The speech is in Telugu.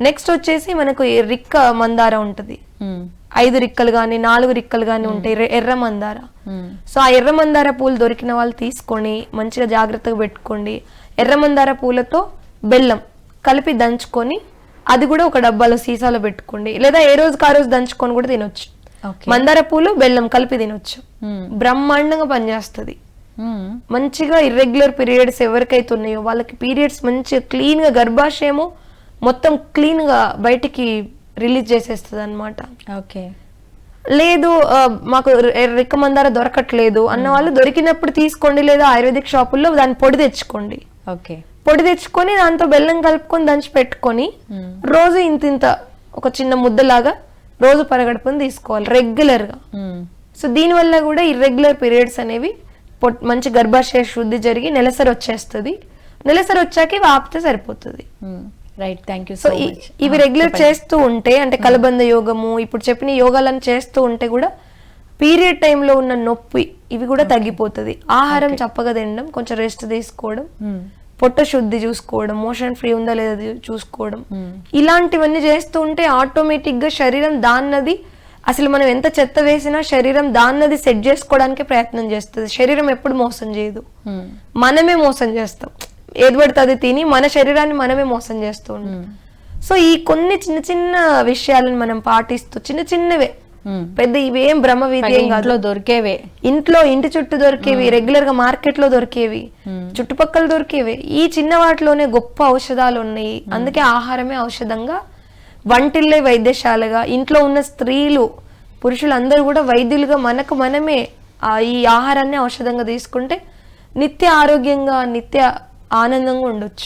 నెక్స్ట్ వచ్చేసి మనకు రిక్క మందార ఉంటుంది. మ్మ్. ఐదు రిక్కలు కానీ నాలుగు రిక్కలు కానీ ఉంటాయి రె- ఎర్ర మందార. సో ఆ ఎర్ర మందార పూలు దొరికిన వాళ్ళు తీసుకొని మంచిగా జాగ్రత్తగా పెట్టుకోండి. ఎర్ర మందార పూలతో బెల్లం కలిపి దంచుకొని అది కూడా ఒక డబ్బాలో సీసాలో పెట్టుకోండి. లేదా ఏ రోజుకి ఆ రోజు దంచుకొని కూడా తినొచ్చు. మందార పూలు బెల్లం కలిపి తినొచ్చు. బ్రహ్మాండంగా పనిచేస్తుంది. మంచిగా ఇర్రెగ్యులర్ పీరియడ్స్ ఎవరికైతే ఉన్నాయో వాళ్ళకి పీరియడ్స్ మంచిగా క్లీన్గా గర్భాశయము మొత్తం క్లీన్గా బయటికి రిలీజ్ చేసేస్తుంది అనమాట ఓకే. లేదు మాకు రి- రిక్క మందార దొరకట్లేదు అన్న వాళ్ళు దొరికినప్పుడు తీసుకోండి లేదా ఆయుర్వేదిక్ షాపుల్లో దాని పొడి తెచ్చుకోండి. ఓకే. పొడి తెచ్చుకొని దాంతో బెల్లం కలుపుకొని దంచి పెట్టుకొని. రోజు ఇంత ఇంత ఒక చిన్న ముద్దలాగా రోజు పరగడుపుని తీసుకోవాలి రెగ్యులర్గా. సో దీనివల్ల కూడా ఇర్రెగ్యులర్ పీరియడ్స్ అనేవి మంచి గర్భాశయ శుద్ధి జరిగి నెలసరి వచ్చేస్తుంది. నెలసరి వచ్చాక ఆపితే సరిపోతుంది. రైట్ థ్యాంక్ యూ సో ఇవి రెగ్యులర్ చేస్తూ ఉంటే అంటే కలబంద యోగము ఇప్పుడు చెప్పిన యోగాలను చేస్తూ ఉంటే కూడా పీరియడ్ టైంలో ఉన్న నొప్పి ఇవి కూడా తగ్గిపోతుంది. ఆహారం చప్పగా తినడం కొంచెం రెస్ట్ తీసుకోవడం మ్మ్. పొట్ట శుద్ధి చూసుకోవడం మోషన్ ఫ్రీ ఉందా లేదా చూసుకోవడం. మ్మ్. ఇలాంటివన్నీ చేస్తూ ఉంటే ఆటోమేటిక్గా శరీరం దాన్నది అసలు మనం ఎంత చెత్త వేసినా శరీరం దాన్నది సెట్ చేసుకోవడానికి ప్రయత్నం చేస్తుంది. శరీరం ఎప్పుడు మోసం చేయదు. మ్మ్. మనమే మోసం చేస్తాం. ఏది తిని మన శరీరాన్ని మనమే మోసం చేస్తూ ఉంటాం. సో ఈ కొన్ని చిన్న చిన్న విషయాలను మనం పాటిస్తూ చిన్న చిన్నవే. పెద్ద ఇవేం బ్రహ్మ విద్య ఏం కాదు. ఇంట్లో దొరికేవే. ఇంట్లో ఇంటి చుట్టూ దొరికేవి రెగ్యులర్గా మార్కెట్లో దొరికేవి. చుట్టుపక్కల దొరికేవి. ఈ చిన్న వాటిలోనే గొప్ప ఔషధాలు ఉన్నాయి. అందుకే ఆహారమే ఔషధంగా. వంటిల్లే వైద్యశాలగా. ఇంట్లో ఉన్న స్త్రీలు పురుషులందరూ కూడా వైద్యులుగా మనకు మనమే ఈ ఆహారాన్ని ఔషధంగా తీసుకుంటే నిత్య ఆరోగ్యంగా నిత్య ఆనందంగా ఉండొచ్చు.